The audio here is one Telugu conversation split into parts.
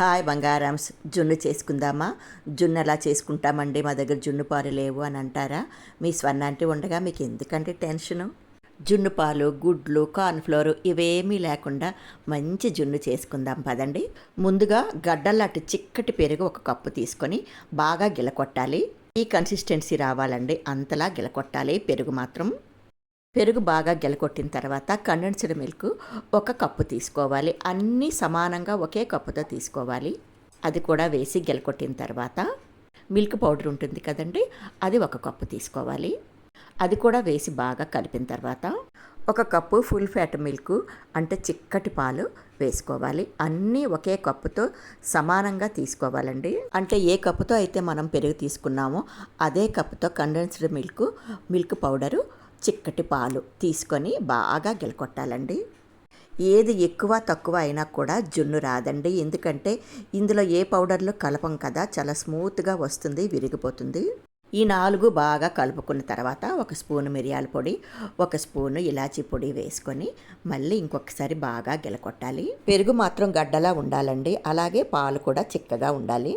హాయ్ బంగారామ్స్ జున్ను చేసుకుందామా? జున్ను ఎలా చేసుకుంటామండి మా దగ్గర జున్ను పాలు లేవు అని అంటారా? మీ స్వర్ణాంటి ఉండగా మీకు ఎందుకంటే టెన్షను? జున్ను పాలు గుడ్లు కార్న్ఫ్లోర్ ఇవేమీ లేకుండా మంచి జున్ను చేసుకుందాం పదండి. ముందుగా గడ్డలాంటి చిక్కటి పెరుగు ఒక కప్పు తీసుకొని బాగా గిలకొట్టాలి. ఈ కన్సిస్టెన్సీ రావాలండి అంతలా గిలకొట్టాలి పెరుగు మాత్రం. పెరుగు బాగా గెలకొట్టిన తర్వాత కండెన్స్డ్ మిల్క్ ఒక కప్పు తీసుకోవాలి. అన్నీ సమానంగా ఒకే కప్పుతో తీసుకోవాలి. అది కూడా వేసి గెలకొట్టిన తర్వాత మిల్క్ పౌడర్ ఉంటుంది కదండి అది ఒక కప్పు తీసుకోవాలి. అది కూడా వేసి బాగా కలిపిన తర్వాత ఒక కప్పు ఫుల్ ఫ్యాట్ మిల్క్ అంటే చిక్కటి పాలు వేసుకోవాలి. అన్నీ ఒకే కప్పుతో సమానంగా తీసుకోవాలండి. అంటే ఏ కప్పుతో అయితే మనం పెరుగు తీసుకున్నామో అదే కప్పుతో కండెన్స్డ్ మిల్క్ మిల్క్ పౌడరు చిక్కటి పాలు తీసుకొని బాగా గెలకొట్టాలండి. ఏది ఎక్కువ తక్కువ అయినా కూడా జున్ను రాదండి. ఎందుకంటే ఇందులో ఏ పౌడర్లు కలపం కదా చాలా స్మూత్గా వస్తుంది విరిగిపోతుంది. ఈ నాలుగు బాగా కలుపుకున్న తర్వాత ఒక స్పూను మిరియాల పొడి ఒక స్పూను ఇలాచీ పొడి వేసుకొని మళ్ళీ ఇంకొకసారి బాగా గెలకొట్టాలి. పెరుగు మాత్రం గడ్డలా ఉండాలండి. అలాగే పాలు కూడా చిక్కగా ఉండాలి.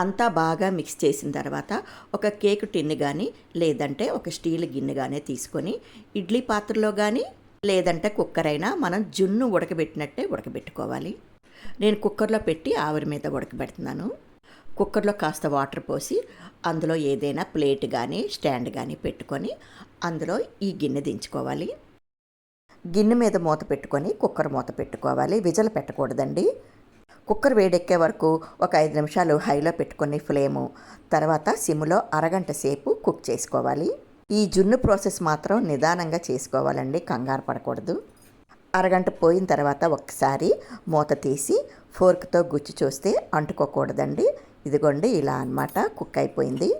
అంతా బాగా మిక్స్ చేసిన తర్వాత ఒక కేక్ టిన్ కానీ లేదంటే ఒక స్టీల్ గిన్నె కానీ తీసుకొని ఇడ్లీ పాత్రలో కానీ లేదంటే కుక్కర్ అయినా మనం జున్ను ఉడకబెట్టినట్టే ఉడకబెట్టుకోవాలి. నేను కుక్కర్లో పెట్టి ఆవిరి మీద ఉడకబెడుతున్నాను. కుక్కర్లో కాస్త వాటర్ పోసి అందులో ఏదైనా ప్లేట్ కానీ స్టాండ్ కానీ పెట్టుకొని అందులో ఈ గిన్నె దించుకోవాలి. గిన్నె మీద మూత పెట్టుకొని కుక్కర్ మూత పెట్టుకోవాలి. విజలు పెట్టకూడదండి. కుక్కర్ వేడెక్కే వరకు ఒక ఐదు నిమిషాలు హైలో పెట్టుకుని ఫ్లేము. తర్వాత సిమ్లో అరగంట సేపు కుక్ చేసుకోవాలి. ఈ జున్ను ప్రాసెస్ మాత్రం నిదానంగా చేసుకోవాలండి కంగారు పడకూడదు. అరగంట పోయిన తర్వాత ఒకసారి మూత తీసి ఫోర్క్తో గుచ్చి చూస్తే అంటుకోకూడదండి. ఇదిగోండి ఇలా అన్నమాట కుక్ అయిపోయింది.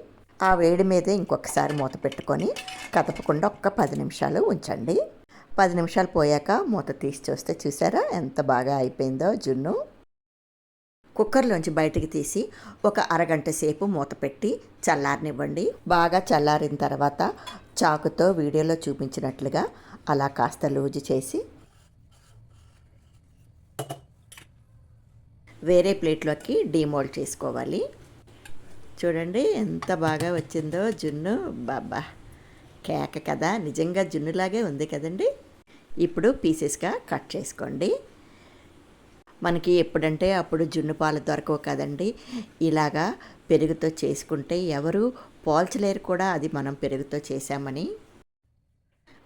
ఆ వేడి మీదే ఇంకొకసారి మూత పెట్టుకొని కదపకుండా ఒక్క పది నిమిషాలు ఉంచండి. పది నిమిషాలు పోయాక మూత తీసి చూస్తే చూసారా ఎంత బాగా అయిపోయిందో జున్ను. కుక్కర్లోంచి బయటికి తీసి ఒక అరగంట సేపు మూత పెట్టి చల్లారనివ్వండి. బాగా చల్లారిన తర్వాత చాకుతో వీడియోలో చూపించినట్లుగా అలా కాస్త లూజు చేసి వేరే ప్లేట్లోకి డీమోల్డ్ చేసుకోవాలి. చూడండి ఎంత బాగా వచ్చిందో జున్ను. బాబా కేక కదా. నిజంగా జున్నులాగే ఉంది కదండి? ఇప్పుడు పీసెస్గా కట్ చేసుకోండి. మనకి ఎప్పుడంటే అప్పుడు జున్ను పాలు దొరకవు కదండి. ఇలాగా పెరుగుతో చేసుకుంటే ఎవరు పోల్చలేరు కూడా అది మనం పెరుగుతో చేశామని.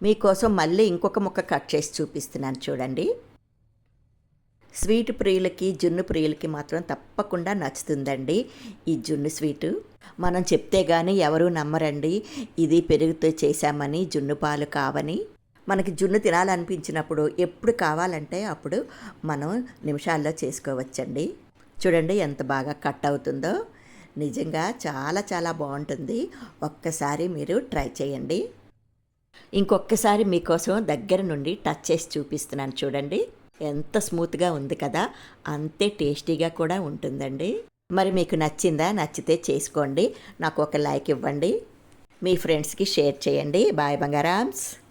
మీకోసం మళ్ళీ ఇంకొక ముక్క కట్ చేసి చూపిస్తున్నాను చూడండి. స్వీట్ ప్రియులకి జున్ను ప్రియులకి మాత్రం తప్పకుండా నచ్చుతుందండి ఈ జున్ను స్వీటు. మనం చెప్తే కానీ ఎవరూ నమ్మరండి. ఇది పెరుగుతో చేశామని జున్ను పాలు కావని. మనకి జున్ను తినాలనిపించినప్పుడు ఎప్పుడు కావాలంటే అప్పుడు మనం నిమిషాల్లో చేసుకోవచ్చండి. చూడండి ఎంత బాగా కట్ అవుతుందో. నిజంగా చాలా చాలా బాగుంటుంది. ఒక్కసారి మీరు ట్రై చేయండి. ఇంకొకసారి మీకోసం దగ్గర నుండి టచ్ చేసి చూపిస్తున్నాను చూడండి. ఎంత స్మూత్గా ఉంది కదా. అంతే టేస్టీగా కూడా ఉంటుందండి. మరి మీకు నచ్చిందా? నచ్చితే చేసుకోండి. నాకు ఒక లైక్ ఇవ్వండి. మీ ఫ్రెండ్స్కి షేర్ చేయండి. బాయ్ బంగారామ్స్.